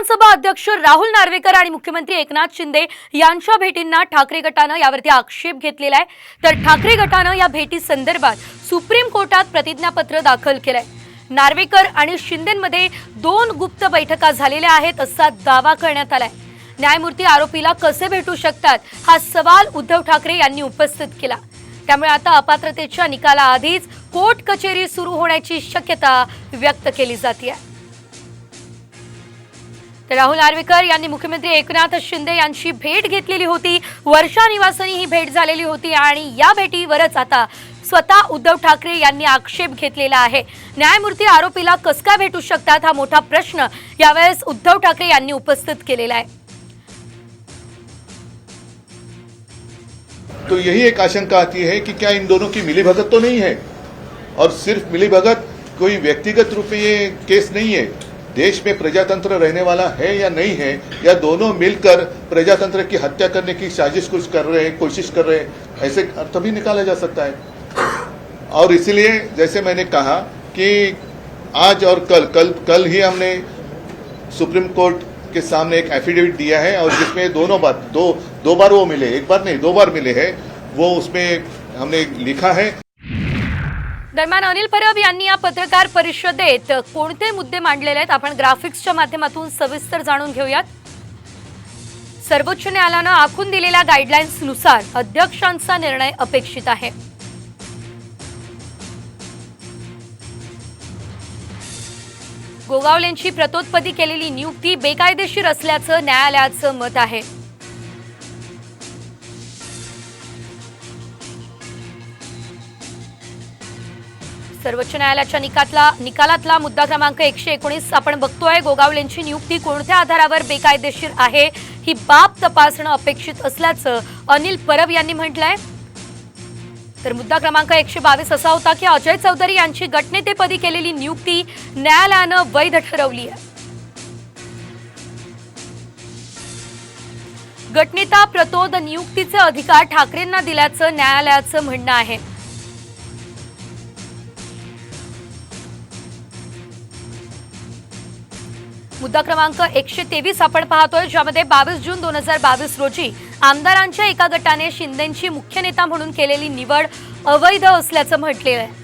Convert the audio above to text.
विधानसभा अध्यक्ष राहुल नार्वेकर आणि मुख्यमंत्री एकनाथ शिंदे यांच्या भेटींना ठाकरे गटानं यावरती आक्षेप घेतलेला आहे. तर ठाकरे गटानं या भेटी संदर्भात सुप्रीम कोर्टात प्रतिज्ञापत्र दाखल केलंय. नार्वेकर आणि शिंदेमध्ये दोन गुप्त बैठका झालेल्या आहेत असा दावा करण्यात आलाय. न्यायमूर्ती आरोपीला कसे भेटू शकतात हा सवाल उद्धव ठाकरे यांनी उपस्थित केला. त्यामुळे आता अपात्रतेच्या निकालाआधीच कोर्ट कचेरी सुरू होण्याची शक्यता व्यक्त केली जाते तर राहुल आर्वेकर यांनी मुख्यमंत्री एकनाथ शिंदे यांची भेट घेतलेली होती. वर्षा निवासनी ही भेट झालेली होती आणि या भेटीवरच आता स्वतः उद्धव ठाकरे यांनी आक्षेप घेतलेला आहे. न्यायमूर्ती आरोपीला कस का भेटू शकतात हा मोठा प्रश्न यावेळेस उद्धव ठाकरे यांनी उपस्थित केलेला आहे. तो यही एक आशंका आती है कि क्या इन दोनों की मिलीभगत तो नहीं है? और सिर्फ मिलीभगत कोई व्यक्तिगत रूप में ये केस नहीं है। देश में प्रजातंत्र रहने वाला है या नहीं है, या दोनों मिलकर प्रजातंत्र की हत्या करने की साजिश कुछ कर रहे हैं, कोशिश कर रहे हैं, ऐसे अर्थ भी निकाला जा सकता है। और इसलिए जैसे मैंने कहा कि आज और कल कल कल ही हमने सुप्रीम कोर्ट के सामने एक एफिडेविट दिया है और जिसमें दोनों बार, दो दो बार वो मिले, एक बार नहीं, दो बार मिले हैं, वो उसमें हमने लिखा है। दरम्यान अनिल परब यांनी या पत्रकार परिषदेत कोणते मुद्दे मांडलेले आहेत? आपण ग्राफिक्सच्या माध्यमातून सविस्तर जाणून घेऊयात. सर्वोच्च न्यायालयानं आखून दिलेल्या गाईडलाईन्सनुसार अध्यक्षांचा निर्णय अपेक्षित आहे. गोगावलेंची प्रतोत्पत्ती केलेली नियुक्ती बेकायदेशीर असल्याचं न्यायालयाचं मत आहे. सर्वोच्च न्यायालयाच्या निकातला निकालातला मुद्दा क्रमांक एकशे एकोणीस आपण बघतोय. गोगावलेंची नियुक्ती कोणत्या आधारावर बेकायदेशीर आहे ही बाब तपासणं अपेक्षित असल्याचं अनिल परब यांनी म्हटलंय. तर मुद्दा क्रमांक एकशे बावीस असा होता की अजय चौधरी यांची गटनेतेपदी केलेली नियुक्ती न्यायालयानं वैध ठरवली आहे. गटनेता प्रतोद नियुक्तीचे अधिकार ठाकरेंना दिल्याचं न्यायालयाचं म्हणणं आहे. मुद्दा क्रमांक एकशे तेवीस आपण पाहतोय ज्यामध्ये बावीस जून दोन हजार बावीस रोजी आमदारांच्या एका गटाने शिंदेची मुख्य नेता म्हणून केलेली निवड अवैध असल्याचं म्हटलेलं आहे.